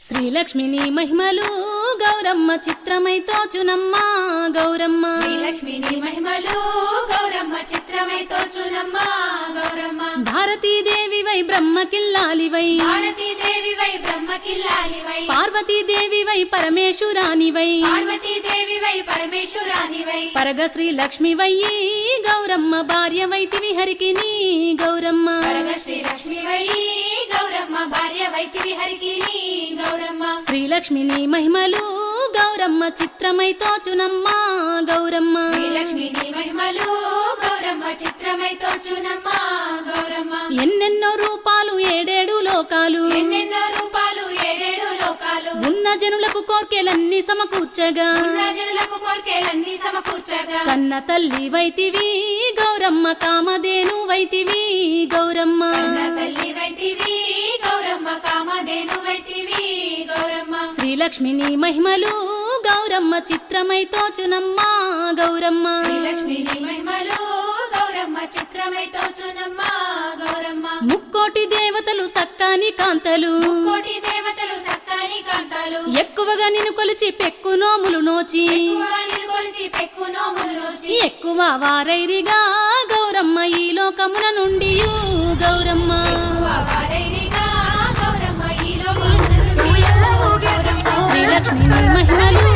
శ్రీలక్ష్మిని మహిమలు గౌరమ్మ చిత్రమై తోచునమ్మా గౌరమ్మ శ్రీలక్ష్మిని మహిమలు గౌరమ్మ చిత్రమై తోచునమ్మ గౌరమ్మ భారతీదేవివై బ్రహ్మకిల్లాలివై భారతీదేవివై బ్రహ్మకిల్లాలివై పార్వతీదేవివై పరమేశురానివై పార్వతీదేవివై పరమేశ్వరానివై పరగ శ్రీలక్ష్మివయ్యి గౌరమ్మ భార్యవైతివి హరికిని గౌరమ్మ. పరగ శ్రీలక్ష్మివై గౌరమ్మ భార్య వైతివి హరికిని గౌరమ్మ శ్రీలక్ష్మిని మహిమలు గౌరమ్మ చిత్రమై తోచునమ్మా గౌరమ్మ. శ్రీలక్ష్మిని మహిమలు గౌరమ్మ చిత్రమై తోచునమ్మ గౌరమ్మ. ఎన్నెన్నో రూపాలు ఏడేడు లోకాలు. ఎన్నెన్నో రూపాలు ఏడేడు లోకాలు. ఉన్న జనులకు కోర్కెలన్నీ సమకూర్చగా. జనులకు కోర్కెలన్నీ సమకూర్చగా. కన్న తల్లి వైతివి గౌరమ్మ కామధేను వైతివి. శ్రీలక్ష్మిని మహిమలు గౌరమ్మ చిత్రమై తోచునమ్మా గౌరమ్మ. శ్రీలక్ష్మిని మహిమలు గౌరమ్మ చిత్రమై తోచునమ్మ గౌరమ్మ. ముక్కోటి దేవతలు సక్కాని కాంతలు. కోటి దేవతలు సక్కాని కాంతాలు. ఎక్కువగా నిన్ను కొలిచి పెక్కు నోములు నోచి. ఎక్కువగా నిలుకొలిచి పెక్కు నోములు నోచి. ఎక్కువ వారైరిగా గౌరమ్మ ఈ లోకమున నుండి గౌరమ్మ. మహిమలు